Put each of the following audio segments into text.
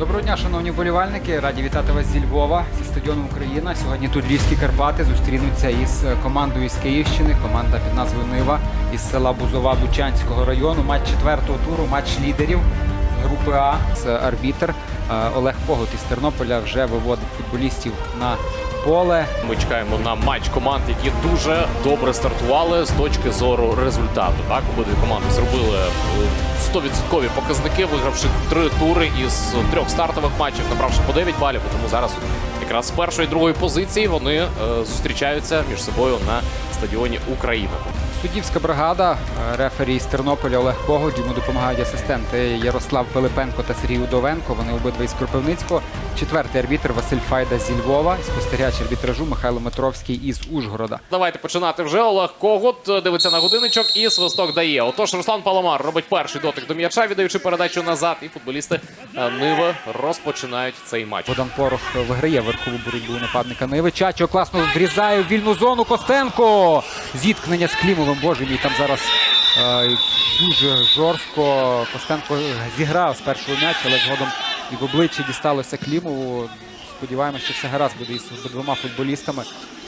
Доброго дня, шановні вболівальники. Раді вітати вас зі Львова зі стадіону Україна. Сьогодні тут Львівські Карпати зустрінуться із командою з Київщини. Команда під назвою Нива із села Бузова Бучанського району. Матч четвертого туру, матч лідерів групи А. Це арбітр Е, Олег Когут із Тернополя вже виводить футболістів на поле. Ми чекаємо на матч команд, які дуже добре стартували з точки зору результату. Так, обидві команди зробили е, 100% показники, вигравши три тури із трьох стартових матчів, набравши по 9 балів. Тому зараз якраз з першої і другої позиції вони е, зустрічаються між собою на стадіоні Україна. Суддівська бригада, е, рефері з Тернополя Олег Погодь, Йому допомагають асистенти Ярослав Пилипенко та Сергій Удовенко. Вони обидва із Кропивницького. Четвертий арбітр Василь Файда зі Львова. Спостерігач арбітражу Михайло Метровський із Ужгорода. Давайте починати вже. Олег Когут дивиться на годинничок і свисток дає. Отож, Руслан Паламар робить перший дотик до м'яча, віддаючи передачу назад. І футболісти е, Ниви розпочинають цей матч. Богдан Порох виграє верхову боротьбу нападника Ниви. Чачо класно врізає в вільну зону. Костенко. Зіткнення з Клімовим. Боже мій там зараз е, дуже жорстко. Kостенко зіграв з першого м'яча, але згодом і в обличчя дісталося Клімову. Сподіваємося, що все гаразд буде із обидвома футболістами.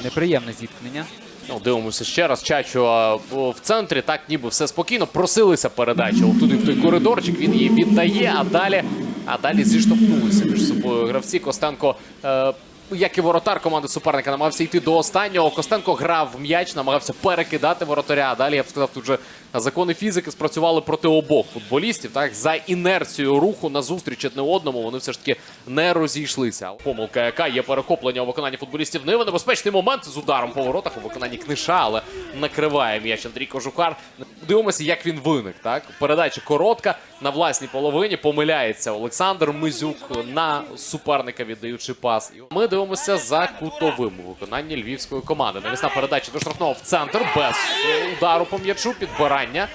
Неприємне зіткнення. Ну, дивимося ще раз. Чачо а, в центрі, так ніби все спокійно. Просилися передачі. Туди в той коридорчик. Він її віддає, а далі, а далі зіштовхнулися між собою. Гравці Костенко. Е, як і воротар команди суперника намагався йти до останнього. Костенко грав м'яч, намагався перекидати воротаря. А далі я б сказав, тут вже закони фізики спрацювали проти обох футболістів. Так за інерцією руху на зустріч одне одному вони все ж таки не розійшлися. Помилка, яка є перехоплення у виконанні футболістів Ниви. Небезпечний момент з ударом по воротах у виконанні книша, але накриває м'яч Андрій Кожухар. Дивимося, як він виник. Так передача коротка на власній половині. Помиляється Олександр Мизюк на суперника, віддаючи пас. Ми дивимося за кутовим у виконанні львівської команди. Навісна передача до штрафного в центр без удару по м'ячу. Підбирання Е,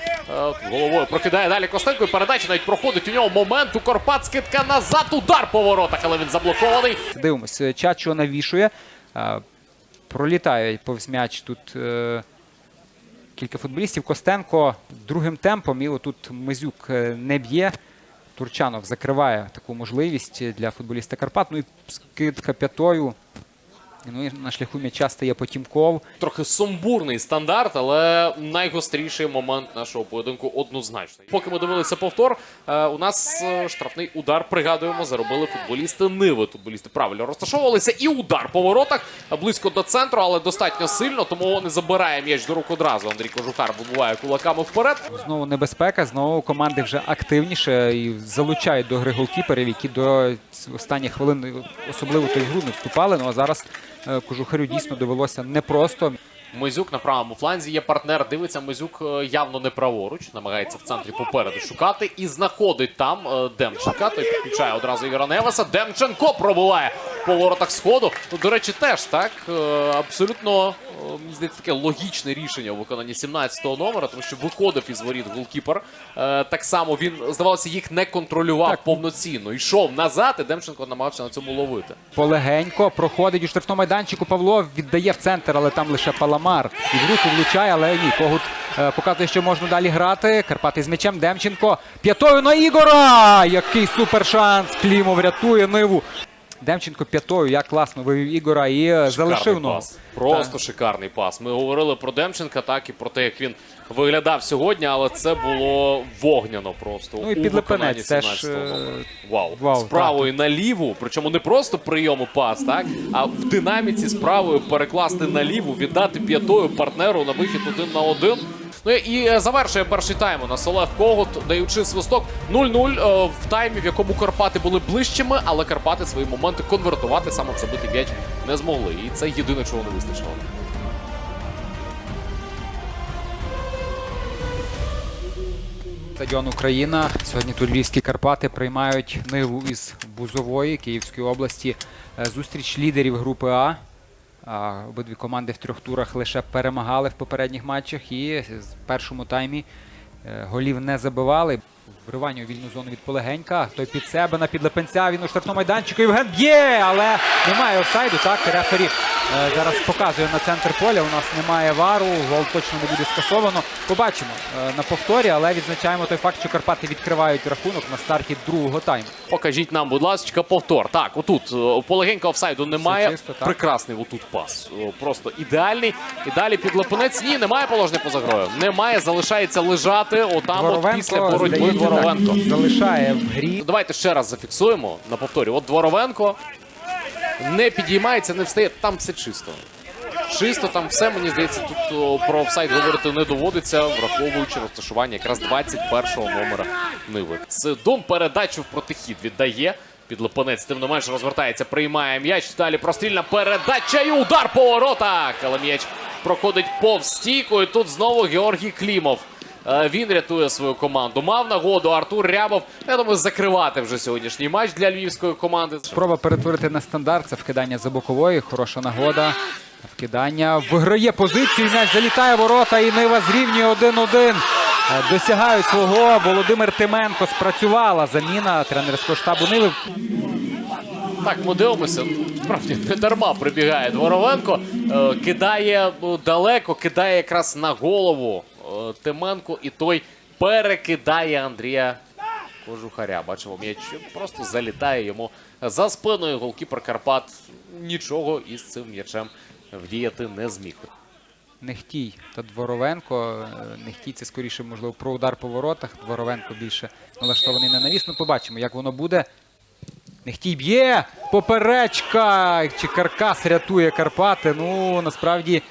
головою прокидає далі Костенко. І передача навіть проходить у нього момент. У Карпат скидка назад. Удар по воротах, але він заблокований. Дивимося, Чачо навішує. Е, Пролітає повз м'яч тут е, кілька футболістів. Костенко другим темпом. І отут Мизюк е, не б'є. Турчанов закриває таку можливість для футболіста Карпат. Ну і скидка п'ятою. Ну і на шляху м'яча стає Потімков. Трохи сумбурний стандарт, але найгостріший момент нашого поєдинку однозначно. Поки ми дивилися повтор, е, у нас е, штрафний удар, пригадуємо, заробили футболісти Ниви. Футболісти правильно розташовувалися. І удар по воротах близько до центру, але достатньо сильно, тому не забирає м'яч до рук одразу. Андрій Кожухар вибиває кулаками вперед. Знову небезпека, знову команди вже активніше і залучають до гри голкіперів, які до останніх хвилин особливо той гру не вступали. Ну а зараз кожухарю дійсно довелося непросто. Мизюк на правому фланзі є партнер. Дивиться, Мизюк е, явно не праворуч, намагається в центрі попереду шукати і знаходить там е, Демченка. Той підключає одразу Ігора Невеса. Демченко пробуває по воротах сходу. До речі, теж так е, абсолютно е, мені здається таке логічне рішення у виконанні 17-го номера, тому що виходив із воріт голкіпер. Е, так само він здавалося їх не контролював Так. повноцінно. Йшов назад, і Демченко намагався на цьому ловити. Полегенько проходить у штрафному майданчику. Павло віддає в центр, але там лише Паламар. І в руку влучає, але ні. Когут е, показує, що можна далі грати. Карпати з м'ячем. Демченко. П'ятою на Ігора! Який супершанс! Клімов рятує ниву. Демченко п'ятою, як класно вивів Ігора і е, залишив Шикарний ногу. пас. Просто шикарний пас. Ми говорили про Демченка, так і про те, як він виглядав сьогодні, але це було вогняно просто. Ну і у теж, 17-го е. Вау. вау, З правої на ліву, причому не просто прийому пас, так, а в динаміці з правою перекласти на ліву, віддати п'ятою партнеру на вихід один на один. Ну і е, завершує перший тайм у нас Олег Когут, даючи свисток 0-0 е, в таймі, в якому Карпати були ближчими, але Карпати свої моменти конвертувати саме в забитий м'яч не змогли. І це єдине, чого не вистачило. Стадіон Україна. Сьогодні тут Львівські Карпати приймають ниву із Бузової Київської області. Е, Зустріч лідерів групи А. Обидві команди в трьох турах лише перемагали в попередніх матчах і в першому таймі е, голів не забивали. Вривання у вільну зону від Полегенька. Той під себе на підлепенця. Він у штрафному майданчику. Євген б'є, але немає офсайду. Так, рефері Е, Зараз показує на центр поля. У нас немає вару, гол точно не буде скасовано. Побачимо е, на повторі, але відзначаємо той факт, що Карпати відкривають рахунок на старті другого тайму. Покажіть нам, будь ласка, повтор. Так, отут е, полегенько офсайду немає. чисто. Прекрасний отут пас. Просто ідеальний. І далі під Лапинець. Ні, немає положення поза грою. Немає, залишається лежати. Отам от після боротьби Дворовенко. залишає в грі. Давайте ще раз зафіксуємо на повторі. От Дворовенко не підіймається, не встає. Там все чисто. Чисто там все, мені здається, тут о, про офсайд говорити не доводиться, враховуючи розташування якраз 21-го номера Ниви. Сидом передачу в протихід віддає. Підлипанець тим не менше розвертається, приймає м'яч. Далі прострільна передача і удар по воротах. Але м'яч проходить повз стійку. І тут знову Георгій Клімов. Е, Він рятує свою команду. Мав нагоду Артур Рябов. Я думаю, закривати вже сьогоднішній матч для львівської команди. Спроба перетворити на стандарт. Це вкидання за бокової. Хороша нагода. Вкидання виграє позицію. М'яч залітає ворота і Нива зрівнює 1-1. Е, Досягають свого. Володимир Тименко спрацювала заміна тренерського штабу Ниви. Так, ми дивимося. Справді не дарма прибігає Дворовенко. Е, кидає ну, далеко, кидає якраз на голову Тименко, і той перекидає Андрія Кожухаря. Бачимо, м'яч просто залітає йому за спиною. Голкіпер Карпат нічого із цим м'ячем вдіяти не зміг. Нехтій та Дворовенко. Е, Нехтій це скоріше, можливо, про удар по воротах. Дворовенко більше налаштований на навіс. Ну, побачимо, як воно буде. Нехтій б'є! Поперечка! Чи Каркас рятує Карпати? Ну, насправді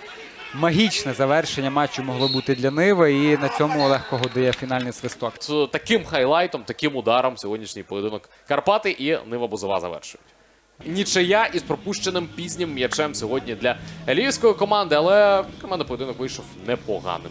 магічне завершення матчу могло бути для Ниви. І на цьому легко годує фінальний свисток. З таким хайлайтом, таким ударом сьогоднішній поєдинок Карпати і Нива Бузова завершують. Нічия із пропущеним пізнім м'ячем сьогодні для львівської команди, але команда поєдинок вийшов непоганим.